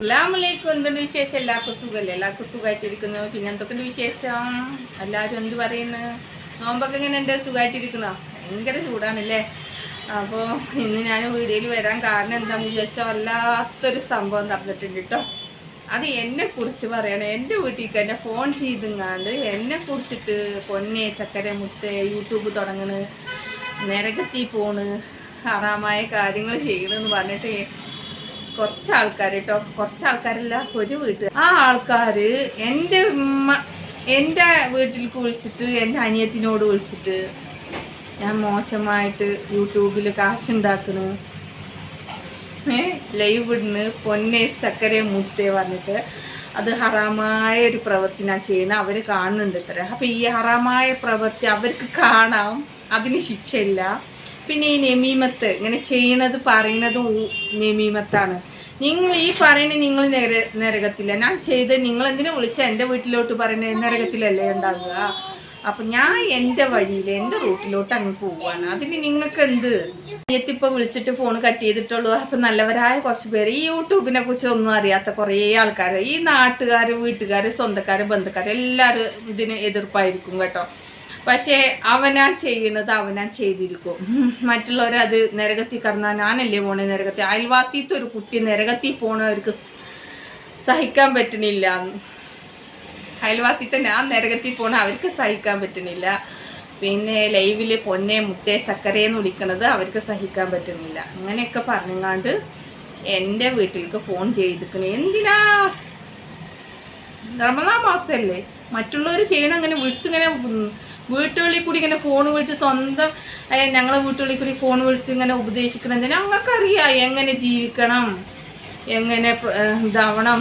അസ്സലാമലൈക്കും. എന്തുണ്ട് വിശേഷം? എല്ലാവർക്കും സുഖമല്ലേ എല്ലാവർക്കും സുഖമായിട്ടിരിക്കുന്നു പിന്നെ എന്തൊക്കെയുണ്ട് വിശേഷം? എല്ലാവരും എന്ത് പറയുന്നു? നോമ്പൊക്കെ ഇങ്ങനെ എന്റെ സുഖമായിട്ടിരിക്കണോ ഭയങ്കര ചൂടാണല്ലേ? അപ്പോൾ ഇന്ന് ഞാൻ വീഡിയോയിൽ വരാൻ കാരണം എന്താണെന്ന് വിചാരിച്ചാൽ വല്ലാത്തൊരു സംഭവം നടന്നിട്ടുണ്ട് കേട്ടോ. അത് എന്നെ കുറിച്ച് പറയണം. എന്റെ വീട്ടിലേക്ക് എന്നെ ഫോൺ ചെയ്തുങ്ങാണ്ട് എന്നെക്കുറിച്ചിട്ട് പൊന്നെ ചക്കര മുത്ത് യൂട്യൂബ് തുടങ്ങണ് നരകത്തി പോണ് ഹറാമായ കാര്യങ്ങൾ ചെയ്യണമെന്ന് പറഞ്ഞിട്ട് കുറച്ച് ആൾക്കാർ കേട്ടോ കുറച്ച് ആൾക്കാരല്ല ഒരു വീട്ടിൽ ആ ആൾക്കാർ എന്റെ ഉമ്മ എന്റെ വീട്ടിലേക്ക് വിളിച്ചിട്ട് എന്റെ അനിയത്തിനോട് വിളിച്ചിട്ട് ഞാൻ മോശമായിട്ട് യൂട്യൂബിൽ കാശുണ്ടാക്കണു. ലൈവ് ഇടുന്ന് പൊന്നെ ചക്കര മുത്തേ പറഞ്ഞിട്ട് അത് ഹറാമായ ഒരു പ്രവൃത്തി ഞാൻ ചെയ്യുന്ന. അവർ കാണുന്നുണ്ട് ഇത്ര. അപ്പം ഈ ഹറാമായ പ്രവൃത്തി അവർക്ക് കാണാം. അതിന് ശിക്ഷയില്ല. പിന്നെ ഈ നെമീമത്ത് ഇങ്ങനെ ചെയ്യണത് പറയണതും നെമീമത്താണ്. നിങ്ങൾ ഈ പറയുന്നത് നിങ്ങൾ നര നരകത്തില്ല. ഞാൻ ചെയ്ത് നിങ്ങൾ എന്തിനു വിളിച്ച? എന്റെ വീട്ടിലോട്ട് പറയുന്നത് നരകത്തിലല്ലേ ഉണ്ടാകുക അപ്പം ഞാൻ എന്റെ വഴിയിൽ എന്റെ റൂട്ടിലോട്ട് അങ്ങ് പോവാണ്. അതിന് നിങ്ങൾക്ക് എന്ത് ഇപ്പൊ വിളിച്ചിട്ട് ഫോൺ കട്ട് ചെയ്തിട്ടുള്ളൂ. അപ്പം നല്ലവരായ കുറച്ച് പേര് ഈ യൂട്യൂബിനെ കുറിച്ച് ഒന്നും അറിയാത്ത കുറേ ആൾക്കാർ ഈ നാട്ടുകാർ വീട്ടുകാർ സ്വന്തക്കാർ ബന്ധുക്കാർ എല്ലാവരും ഇതിന് എതിർപ്പായിരിക്കും കേട്ടോ. പക്ഷേ അവനാ ചെയ്യണത് അവനാ ചെയ്തിരിക്കും. മറ്റുള്ളവരത് നരകത്തി കടന്നാൽ ഞാനല്ലേ പോണേ നരകത്തി അയൽവാസിയത്തെ ഒരു കുട്ടി നരകത്തി പോണവർക്ക് സഹിക്കാൻ പറ്റണില്ല. അയൽവാസിത്തെ ഞാൻ നരകത്തിൽ പോണ അവർക്ക് സഹിക്കാൻ പറ്റണില്ല. പിന്നെ ലൈവിൽ പൊന്നെ മുത്തേ സക്കരയെന്ന് വിളിക്കണത് അവർക്ക് സഹിക്കാൻ പറ്റുന്നില്ല അങ്ങനെയൊക്കെ പറഞ്ഞുങ്ങാണ്ട് എന്റെ വീട്ടിലേക്ക് ഫോൺ ചെയ്തിരിക്കണേ എന്തിനാ? റമദാ മാസമല്ലേ മറ്റുള്ളവർ ചെയ്യണം അങ്ങനെ വിളിച്ചിങ്ങനെ വീട്ടുകളിൽ കൂടി ഇങ്ങനെ ഫോൺ വിളിച്ച് സ്വന്തം ഞങ്ങളെ വീട്ടുകളിൽ കൂടി ഫോൺ വിളിച്ച് ഇങ്ങനെ ഉപദേശിക്കണം ഞങ്ങൾക്കറിയാം എങ്ങനെ ജീവിക്കണം എങ്ങനെ ഇതാവണം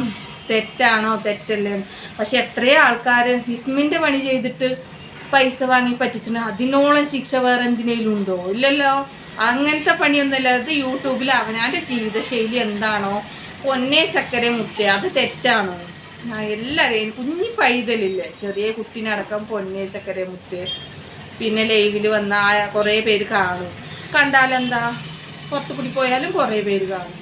തെറ്റാണോ തെറ്റല്ലേ പക്ഷെ എത്രയോ ആൾക്കാർ ഇസ്മിന്റെ പണി ചെയ്തിട്ട് പൈസ വാങ്ങി പറ്റിച്ചിട്ടുണ്ട്. അതിനോളം ശിക്ഷ വേറെ എന്തിനേലും ഉണ്ടോ? ഇല്ലല്ലോ. അങ്ങനത്തെ പണിയൊന്നുമില്ല അത് യൂട്യൂബിൽ അവനാന്റെ ജീവിതശൈലി എന്താണോ? പൊന്നേ സക്കരെ മുത്തേ അത് തെറ്റാണോ? എല്ലാവരെയും കുഞ്ഞി പൈതലില്ലേ? ചെറിയ കുട്ടീനടക്കം പൊന്നേ ചക്കര മുത്ത്. പിന്നെ ലൈവിൽ വന്ന കുറേ പേര് കാണും. കണ്ടാലെന്താ? പുറത്തു കൂടി പോയാലും കുറേ പേര് കാണും.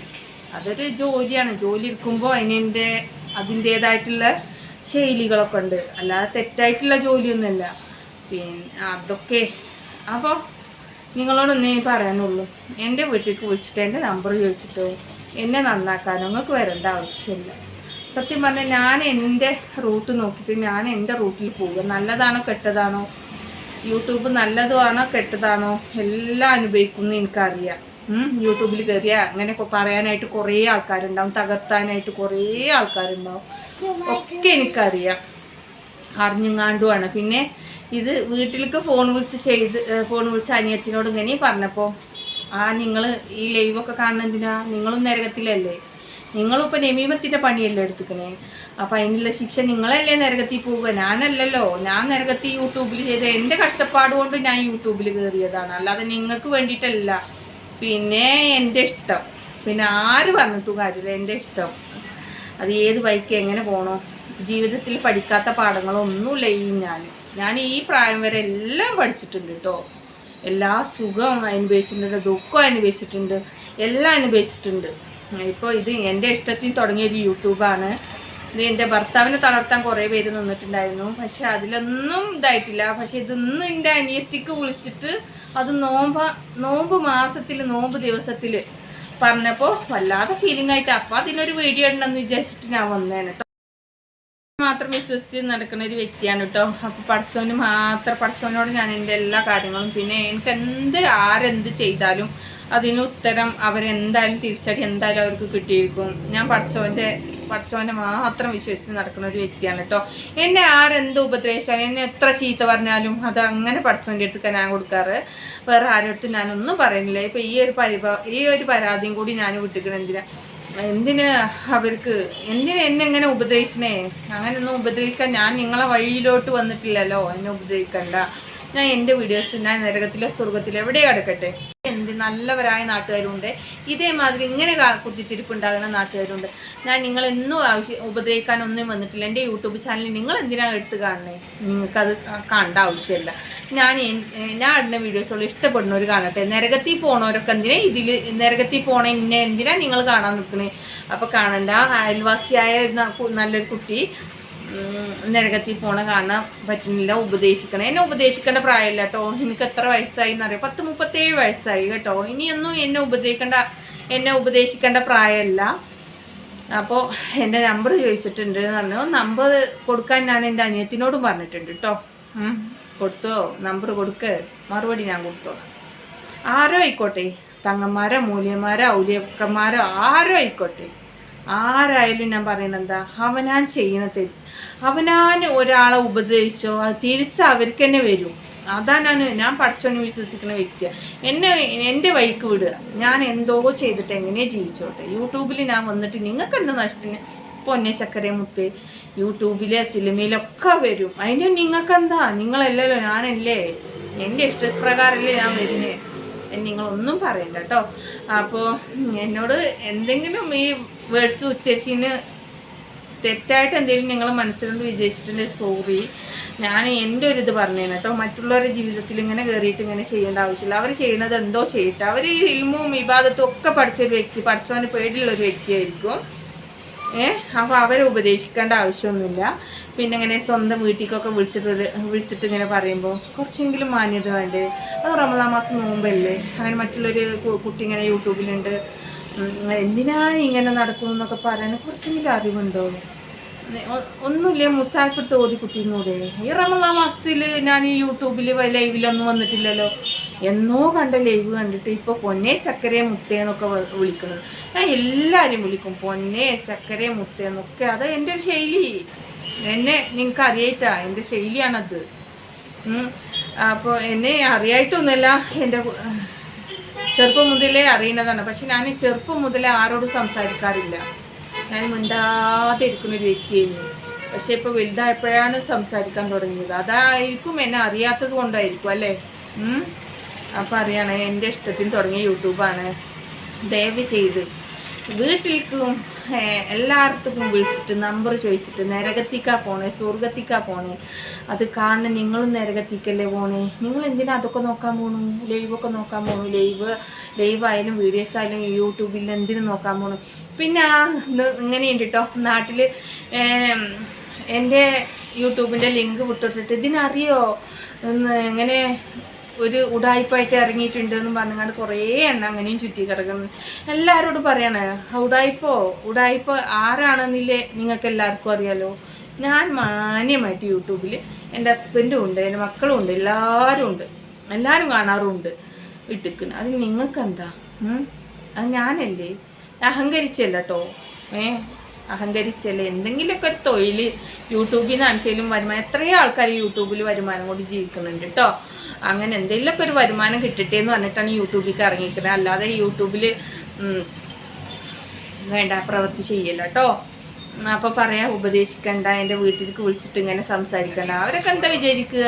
അതൊരു ജോലിയാണ്. ജോലി എടുക്കുമ്പോൾ അതിന്റെ അതിന്റേതായിട്ടുള്ള ശൈലികളൊക്കെ ഉണ്ട്. അല്ലാതെ തെറ്റായിട്ടുള്ള ജോലിയൊന്നുമല്ല. പിന്നെ അതൊക്കെ. അപ്പോൾ നിങ്ങളോടൊന്നേ പറയാനുള്ളൂ. എന്റെ വീട്ടിലേക്ക് വിളിച്ചിട്ട് എന്റെ നമ്പർ ചോദിച്ചിട്ടോ എന്നെ നന്നാക്കാൻ നിങ്ങൾക്ക് വരേണ്ട ആവശ്യമില്ല. സത്യം പറഞ്ഞാൽ ഞാൻ എന്റെ റൂട്ട് നോക്കിയിട്ട് ഞാൻ എന്റെ റൂട്ടിൽ പോവുക. നല്ലതാണോ കെട്ടതാണോ? യൂട്യൂബ് നല്ലതാണോ കെട്ടതാണോ? എല്ലാം അനുഭവിക്കുന്നു എനിക്കറിയാം. യൂട്യൂബിൽ കയറിയ അങ്ങനെ പറയാനായിട്ട് കുറേ ആൾക്കാരുണ്ടാവും. തകർത്താനായിട്ട് കുറേ ആൾക്കാരുണ്ടാവും. ഒക്കെ എനിക്കറിയാം. അറിഞ്ഞുങ്ങാണ്ടുമാണ് പിന്നെ ഇത് വീട്ടിലേക്ക് ഫോൺ വിളിച്ച് ചെയ്ത് ഫോൺ വിളിച്ച് അനിയത്തിനോട് ഇങ്ങനെ പറഞ്ഞപ്പോൾ ആ നിങ്ങൾ ഈ ലൈവൊക്കെ കാണുന്നതിനാ നിങ്ങളും നരകത്തിലല്ലേ? നിങ്ങളും നെമീമത്തിന്റെ പണിയല്ലേ എടുത്തുക്കണേ? അപ്പം അതിനുള്ള ശിക്ഷ നിങ്ങളല്ലേ നരകത്തിൽ പോവുക ഞാനല്ലല്ലോ. ഞാൻ നരകത്തിൽ യൂട്യൂബിൽ ചെയ്ത എന്റെ കഷ്ടപ്പാട് കൊണ്ട് ഞാൻ യൂട്യൂബിൽ കയറിയതാണ് അല്ലാതെ നിങ്ങൾക്ക് വേണ്ടിയിട്ടല്ല. പിന്നെ എന്റെ ഇഷ്ടം. പിന്നെ ആര് പറഞ്ഞിട്ടും കാര്യമില്ല. എന്റെ ഇഷ്ടം. അത് ഏത് ബൈക്ക് എങ്ങനെ പോകണോ ജീവിതത്തിൽ പഠിക്കാത്ത പാഠങ്ങളൊന്നുമില്ല ഈ ഞാൻ. ഞാൻ ഈ പ്രായം വരെ എല്ലാം പഠിച്ചിട്ടുണ്ട് കേട്ടോ. എല്ലാ സുഖവും അനുഭവിച്ചിട്ടുണ്ട്. ദുഃഖവും അനുഭവിച്ചിട്ടുണ്ട്. എല്ലാം അനുഭവിച്ചിട്ടുണ്ട്. ഇപ്പോൾ ഇത് എന്റെ ഇഷ്ടത്തിന് തുടങ്ങിയൊരു യൂട്യൂബാണ്. ഇത് എന്റെ ഭർത്താവിനെ തളർത്താൻ കുറേ പേര് നിന്നിട്ടുണ്ടായിരുന്നു. പക്ഷെ അതിലൊന്നും ഇതായിട്ടില്ല. പക്ഷെ ഇതൊന്നും എന്റെ അനിയത്തിക്ക് വിളിച്ചിട്ട് അത് നോമ്പ നോമ്പ് മാസത്തിൽ നോമ്പ് ദിവസത്തിൽ പറഞ്ഞപ്പോൾ വല്ലാതെ ഫീലിംഗ് ആയിട്ട്. അപ്പം അതിനൊരു വീഡിയോ ഉണ്ടെന്ന് വിചാരിച്ചിട്ട് ഞാൻ വന്നേനെ. മാത്രം വിശ്വസിച്ച് നടക്കുന്ന ഒരു വ്യക്തിയാണ് കേട്ടോ അപ്പൊ പഠിച്ചവന് മാത്രം പഠിച്ചവനോട് ഞാൻ എന്റെ എല്ലാ കാര്യങ്ങളും പിന്നെ എനിക്ക് എന്ത് ആരെന്ത് ചെയ്താലും അതിന് ഉത്തരം അവരെന്തായാലും തിരിച്ചടി എന്തായാലും അവർക്ക് കിട്ടിയിരിക്കും. ഞാൻ പഠിച്ചവന്റെ പഠിച്ചവനെ മാത്രം വിശ്വസിച്ച് നടക്കുന്ന ഒരു വ്യക്തിയാണ് കേട്ടോ എന്നെ ആരെന്ത് ഉപദ്രവിച്ചാലും എന്നെ എത്ര ചീത്ത പറഞ്ഞാലും അത് അങ്ങനെ പഠിച്ചവന്റെ അടുത്ത് ഞാൻ കൊടുക്കാറ്. വേറെ ആരുടെ അടുത്തും ഞാനൊന്നും പറയുന്നില്ല. ഇപ്പം ഈ ഒരു പരിപാ ഈ ഒരു പരാതിയും കൂടി ഞാൻ വിട്ടിക്കണം എന്തിനാ അവർക്ക് എന്തിന് എന്നെ എങ്ങനെ ഉപദ്രവിച്ചണേ അങ്ങനെയൊന്നും ഉപദ്രവിക്കാൻ ഞാൻ നിങ്ങളെ വഴിയിലോട്ട് വന്നിട്ടില്ലല്ലോ. എന്നെ ഉപദ്രവിക്കണ്ട. ഞാൻ എന്റെ വീഡിയോസ് ഞാൻ നരകത്തിലെ സ്വർഗത്തിലെ എവിടെ കിടക്കട്ടെ എന്ത് നല്ലവരായ നാട്ടുകാരുണ്ട്. ഇതേമാതിരി ഇങ്ങനെ കുത്തിത്തിരിപ്പ് ഉണ്ടാകുന്ന നാട്ടുകാരുണ്ട്. ഞാൻ നിങ്ങൾ എന്നും ആവശ്യം ഉപദ്രവിക്കാനൊന്നും വന്നിട്ടില്ല. എന്റെ യൂട്യൂബ് ചാനലിൽ നിങ്ങൾ എന്തിനാണ് എടുത്ത് കാണുന്നത് നിങ്ങൾക്കത് കാണേണ്ട ആവശ്യമില്ല. ഞാൻ ഞാൻ ഇടുന്ന വീഡിയോസുകൾ ഇഷ്ടപ്പെടുന്നവർ കാണട്ടെ. നരകത്തിൽ പോണവരൊക്കെ എന്തിനാ ഇതിൽ നരകത്തിൽ പോണ ഇന്നെ എന്തിനാ നിങ്ങൾ കാണാൻ നിൽക്കണേ? അപ്പോൾ കാണണ്ട. അയൽവാസിയായ നല്ലൊരു കുട്ടി നരകത്തിൽ പോണ കാണാൻ പറ്റുന്നില്ല. ഉപദേശിക്കണം. എന്നെ ഉപദേശിക്കേണ്ട പ്രായമല്ല കേട്ടോ എനിക്ക് എത്ര വയസ്സായി എന്നറിയാം പത്ത് മുപ്പത്തേഴ് വയസ്സായി കേട്ടോ. ഇനിയൊന്നും എന്നെ ഉപദേശിക്കേണ്ട എന്നെ ഉപദേശിക്കേണ്ട പ്രായമല്ല. അപ്പോൾ എന്റെ നമ്പർ ചോദിച്ചിട്ടുണ്ട് എന്ന് പറഞ്ഞു. നമ്പർ കൊടുക്കാൻ ഞാൻ എന്റെ അനിയത്തിനോടും പറഞ്ഞിട്ടുണ്ട് കേട്ടോ കൊടുത്തോ? നമ്പർ കൊടുക്ക്. മറുപടി ഞാൻ കൊടുത്തോളാം. ആരോ ആയിക്കോട്ടെ. തങ്ങന്മാരോ മൂല്യന്മാരോ ഔലിയക്കന്മാരോ ആരോ ആയിക്കോട്ടെ. ആരായാലും ഞാൻ പറയണത് എന്താ? അവനാൻ ചെയ്യണ തെറ്റ്. അവനാൻ ഒരാളെ ഉപദ്രവിച്ചോ അത് തിരിച്ച് അവർക്ക് തന്നെ വരും. അതാ ഞാൻ ഞാൻ പഠിച്ചോന്ന് വിശ്വസിക്കുന്ന വ്യക്തിയാണ് എന്നെ എന്റെ വഴിക്ക് വിടുക. ഞാൻ എന്തോ ചെയ്തിട്ട് എങ്ങനെ ജീവിച്ചോട്ടെ? യൂട്യൂബിൽ ഞാൻ വന്നിട്ട് നിങ്ങൾക്ക് എന്താ നഷ്ടത്തിന് പൊന്നെ ചക്കര മുത്ത്. യൂട്യൂബിലെ സിനിമയിലൊക്കെ വരും. അതിന് നിങ്ങൾക്ക് എന്താ നിങ്ങളല്ലല്ലോ ഞാനല്ലേ? എന്റെ ഇഷ്ടപ്രകാരമല്ലേ ഞാൻ വരുന്നേ. നിങ്ങളൊന്നും പറയണ്ട കേട്ടോ. അപ്പോൾ എന്നോട് എന്തെങ്കിലും ഈ വേർഡ്സ് ഉച്ചേച്ചിന് തെറ്റായിട്ട് എന്തെങ്കിലും ഞങ്ങൾ മനസ്സിലൊന്ന് വിജയിച്ചിട്ടുണ്ടെങ്കിൽ സോറി ഞാൻ എന്റെ ഒരു ഇത് പറഞ്ഞേനെ കേട്ടോ. മറ്റുള്ളവരുടെ ജീവിതത്തിൽ ഇങ്ങനെ കയറിയിട്ട് ഇങ്ങനെ ചെയ്യേണ്ട ആവശ്യമില്ല. അവർ ചെയ്യുന്നത് എന്തോ ചെയ്യട്ടെ. അവർ ഈ ഇൽമും വിവാദത്തും ഒക്കെ പഠിച്ചൊരു വ്യക്തി പഠിച്ചവന് പേടിയുള്ള ഒരു വ്യക്തിയായിരിക്കും. ഏഹ് അപ്പോൾ അവരെ ഉപദേശിക്കേണ്ട ആവശ്യമൊന്നുമില്ല. പിന്നെ ഇങ്ങനെ സ്വന്തം വീട്ടിലേക്കൊക്കെ വിളിച്ചിട്ട് വിളിച്ചിട്ട് ഇങ്ങനെ പറയുമ്പോൾ കുറച്ചെങ്കിലും മാന്യത വേണ്ടേ? അത് റമദാ മാസം നോമ്പല്ലേ? അങ്ങനെ മറ്റുള്ളൊരു കുട്ടി ഇങ്ങനെ യൂട്യൂബിലുണ്ട്. എന്തിനാ ഇങ്ങനെ നടക്കുന്നു എന്നൊക്കെ പറയാൻ കുറച്ചെങ്കിലും അറിവുണ്ടോ? ഒന്നുമില്ല മുസാഫിർ തോതി കുത്തിന്നൂടെ ഈ റമദാ മാസത്തിൽ ഞാൻ ഈ യൂട്യൂബിൽ ലൈവിലൊന്നും വന്നിട്ടില്ലല്ലോ. എന്നോ കണ്ട ലൈവ് കണ്ടിട്ട് ഇപ്പോൾ പൊന്നെ ചക്കരയെ മുത്തേന്നൊക്കെ വിളിക്കുന്നു വിളിക്കുന്നത് ഞാൻ എല്ലാവരും വിളിക്കും പൊന്നെ ചക്കരയെ മുത്തേന്നൊക്കെ. അത് എന്റെ ഒരു ശൈലി. എന്നെ നിങ്ങൾക്ക് അറിയായിട്ടാ എന്റെ ശൈലിയാണത്. അപ്പോൾ എന്നെ അറിയായിട്ടൊന്നുമല്ല എന്റെ ചെറുപ്പം മുതലേ അറിയുന്നതാണ്. പക്ഷെ ഞാൻ ചെറുപ്പം മുതലേ ആരോടും സംസാരിക്കാറില്ല. ഞാൻ മിണ്ടാതെ ഇരിക്കുന്ന ഒരു വ്യക്തിയായിരുന്നു. പക്ഷെ ഇപ്പോൾ വലുതായപ്പോഴാണ് സംസാരിക്കാൻ തുടങ്ങിയത്. അതായിരിക്കും എന്നെ അറിയാത്തത് കൊണ്ടായിരിക്കും അല്ലേ. അപ്പോൾ അറിയണേ എന്റെ ഇഷ്ടത്തിന് തുടങ്ങിയ യൂട്യൂബാണ്. ദയവ് ചെയ്ത് വീട്ടിലേക്കും എല്ലായിടത്തും വിളിച്ചിട്ട് നമ്പർ ചോദിച്ചിട്ട് നരകത്തിക്കാ പോണേ സ്വർഗത്തിക്കാ പോണേ. അത് കാണുന്ന നിങ്ങളും നരകത്തിക്കല്ലേ പോണേ. നിങ്ങൾ എന്തിനാ അതൊക്കെ നോക്കാൻ പോണു? ലൈവൊക്കെ നോക്കാൻ പോണു? ലൈവ് ലൈവ് ആയാലും വീഡിയോസ് ആയാലും യൂട്യൂബിൽ എന്തിനും നോക്കാൻ പോണു? പിന്നെ ആ ഇങ്ങനെയുണ്ട് കേട്ടോ നാട്ടിൽ എന്റെ യൂട്യൂബിന്റെ ലിങ്ക് വിട്ടിട്ടിട്ട് ഇതിനറിയോ? എങ്ങനെ ഒരു ഉടായ്പായിട്ട് ഇറങ്ങിയിട്ടുണ്ട് എന്ന് പറഞ്ഞാണ്ട് കുറേ എണ്ണം അങ്ങനെയും ചുറ്റി കിടക്കുന്നു. എല്ലാവരോടും പറയണേ ഉടായ്പോ ഉടായ്പ ആരാണെന്നില്ലേ നിങ്ങൾക്ക് എല്ലാവർക്കും അറിയാലോ? ഞാൻ മാന്യമായിട്ട് യൂട്യൂബിൽ എന്റെ ഹസ്ബൻഡും ഉണ്ട് എന്റെ മക്കളും ഉണ്ട് എല്ലാവരും ഉണ്ട് എല്ലാവരും കാണാറുമുണ്ട് ഇട്ടിക്കുന്നു അതിന് നിങ്ങൾക്ക് എന്താ അത് ഞാനല്ലേ? അഹങ്കരിച്ചല്ല കേട്ടോ ഏ? അഹങ്കരിച്ചല്ലേ? എന്തെങ്കിലുമൊക്കെ തൊഴിൽ യൂട്യൂബിൽ നിന്ന് ആണെച്ചാലും വരുമാനം എത്രയോ ആൾക്കാർ യൂട്യൂബിൽ വരുമാനം കൊണ്ട് ജീവിക്കുന്നുണ്ട് കേട്ടോ അങ്ങനെ എന്തെങ്കിലുമൊക്കെ ഒരു വരുമാനം കിട്ടട്ടെ എന്ന് പറഞ്ഞിട്ടാണ് യൂട്യൂബിലേക്ക് ഇറങ്ങിയിരിക്കുന്നത്. അല്ലാതെ യൂട്യൂബിൽ വേണ്ട പ്രവൃത്തി ചെയ്യല്ല കേട്ടോ അപ്പോൾ പറയാം ഉപദേശിക്കണ്ട എന്റെ വീട്ടിലേക്ക് വിളിച്ചിട്ട് ഇങ്ങനെ സംസാരിക്കണ്ട. അവരൊക്കെ എന്താ വിചാരിക്കുക?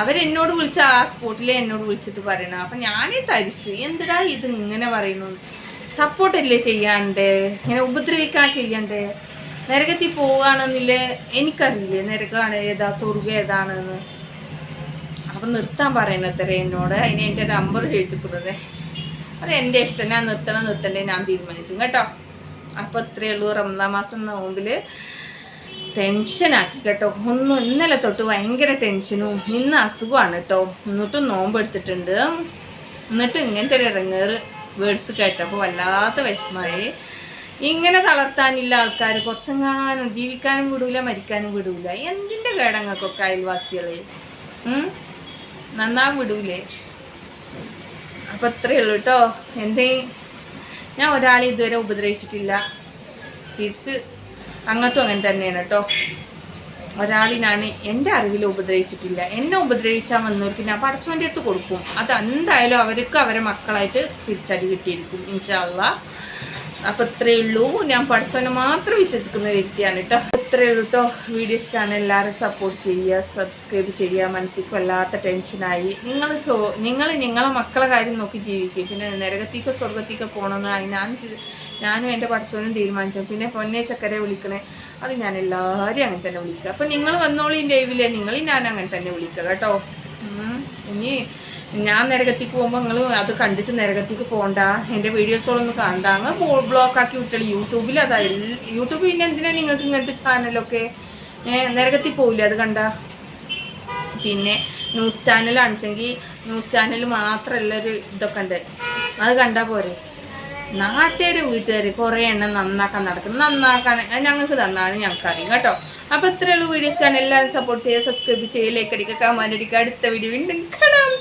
അവരെന്നോട് വിളിച്ച ആ സ്പോട്ടിൽ എന്നോട് വിളിച്ചിട്ട് പറയണം. അപ്പം ഞാനേ തരിച്ച് എന്തിനാ ഇത് ഇങ്ങനെ പറയുന്നു? സപ്പോർട്ടല്ലേ ചെയ്യാണ്ടേ? ഇങ്ങനെ ഉപദ്രവിക്കാൻ ചെയ്യണ്ടേ? നരകത്തിൽ പോവുകയാണെന്നില്ലേ? എനിക്കറിയില്ലേ നരകമാണ് ഏതാ സ്വർഗം ഏതാണെന്ന്? അപ്പം നിർത്താൻ പറയണത്രേ എന്നോട്. അതിന് എന്റെ നമ്പർ ചോദിച്ചിട്ടുള്ളത്. അത് എന്റെ ഇഷ്ടം. ഞാൻ നിർത്തണം നിർത്തണ്ടേ ഞാൻ തീരുമാനിക്കും കേട്ടോ. അപ്പോൾ ഇത്രയേ ഉള്ളൂ. റംസാൻ മാസം നോമ്പിൽ ടെൻഷനാക്കി കേട്ടോ. ഒന്നും ഇന്നലെ തൊട്ട് ഭയങ്കര ടെൻഷനും ഇന്ന് അസുഖമാണ് കേട്ടോ. എന്നിട്ടും നോമ്പ് എടുത്തിട്ടുണ്ട്. എന്നിട്ട് ഇങ്ങനത്തെ ഒരു ഇറങ്ങേറ് വേർഡ്സ് കേട്ടപ്പോൾ വല്ലാത്ത വിഷമമായി. ഇങ്ങനെ തളർത്താനില്ല ആൾക്കാർ കുറച്ചെങ്ങാനും ജീവിക്കാനും വിടൂല മരിക്കാനും വിടൂല. എന്തിന്റെ കേടങ്ങൾക്കൊക്കെ അയൽവാസികളെ? നന്നാ വിടൂലേ. അപ്പം അത്രയേ ഉള്ളൂ കേട്ടോ എന്തേ? ഞാൻ ഒരാളെ ഇതുവരെ ഉപദ്രവിച്ചിട്ടില്ല. തിരിച്ച് അങ്ങോട്ടും അങ്ങനെ തന്നെയാണ് കേട്ടോ ഒരാളിനാണ് എന്റെ അറിവിൽ ഉപദ്രവിച്ചിട്ടില്ല. എന്നെ ഉപദ്രവിച്ചാൽ വന്നവർക്ക് ഞാൻ പഠിച്ചവന്റെ അടുത്ത് കൊടുക്കും. അത് എന്തായാലും അവർക്ക് അവരെ മക്കളായിട്ട് തിരിച്ചടി കിട്ടിയിരിക്കും ഇൻഷാല്ല അപ്പൊ ഇത്രയേ ഉള്ളൂ. ഞാൻ പഠിച്ചവനെ മാത്രം വിശ്വസിക്കുന്ന വ്യക്തിയാണ് കേട്ടോ. ഇത്രയേ ഉള്ളൂ കേട്ടോ. വീഡിയോസ് കാണാൻ എല്ലാവരും സപ്പോർട്ട് ചെയ്യുക സബ്സ്ക്രൈബ് ചെയ്യുക. മനസ്സിൽ വല്ലാത്ത ടെൻഷനായി നിങ്ങൾ ചോ നിങ്ങൾ നിങ്ങളെ മക്കളെ കാര്യം നോക്കി ജീവിക്കുക പിന്നെ നരകത്തേക്കോ സ്വർഗത്തേക്കോ പോകണമെന്ന് ഞാൻ ഞാനും എന്റെ പഠിച്ചവനും തീരുമാനിച്ചു. പിന്നെ പൊന്നേ ചക്കരെ വിളിക്കണേ അത് ഞാൻ എല്ലാവരും അങ്ങനെ തന്നെ വിളിക്കുക. അപ്പം നിങ്ങൾ വന്നോളി ലൈവിലെ നിങ്ങൾ ഞാൻ അങ്ങനെ തന്നെ വിളിക്കുക കേട്ടോ. ഇനി ഞാൻ നരകത്തേക്ക് പോകുമ്പോൾ നിങ്ങൾ അത് കണ്ടിട്ട് നരകത്തേക്ക് പോകണ്ട. എന്റെ വീഡിയോസുകളൊന്നും കണ്ട. അങ്ങ് ബ്ലോക്ക് ആക്കി വിട്ടളി. യൂട്യൂബിൽ അതാ യൂട്യൂബ് പിന്നെ എന്തിനാ നിങ്ങൾക്ക് ഇങ്ങനത്തെ ചാനലൊക്കെ നരകത്തിൽ പോവില്ല അത് കണ്ട? പിന്നെ ന്യൂസ് ചാനൽ ചാനലാണെച്ചെങ്കിൽ ന്യൂസ് ചാനൽ മാത്രമല്ല ഒരു ഇതൊക്കെ ഉണ്ട്. അത് കണ്ടാൽ പോരെ. നാട്ടുകാർ വീട്ടുകാർ കുറേ എണ്ണം നന്നാക്കാൻ നടക്കുന്നു. നന്നാക്കാൻ ഞങ്ങൾക്ക് തന്നാണ് ഞങ്ങൾക്ക് അറിയാം കേട്ടോ അപ്പോൾ ഇത്രയുള്ള വീഡിയോസ് കാണാൻ. എല്ലാവരും സപ്പോർട്ട് ചെയ്യുക സബ്സ്ക്രൈബ് ചെയ്യുക ലൈക്ക് അടിക്കുക കമാൻഡ് അടിക്കുക. അടുത്ത വീഡിയോ വീണ്ടും കാണാം.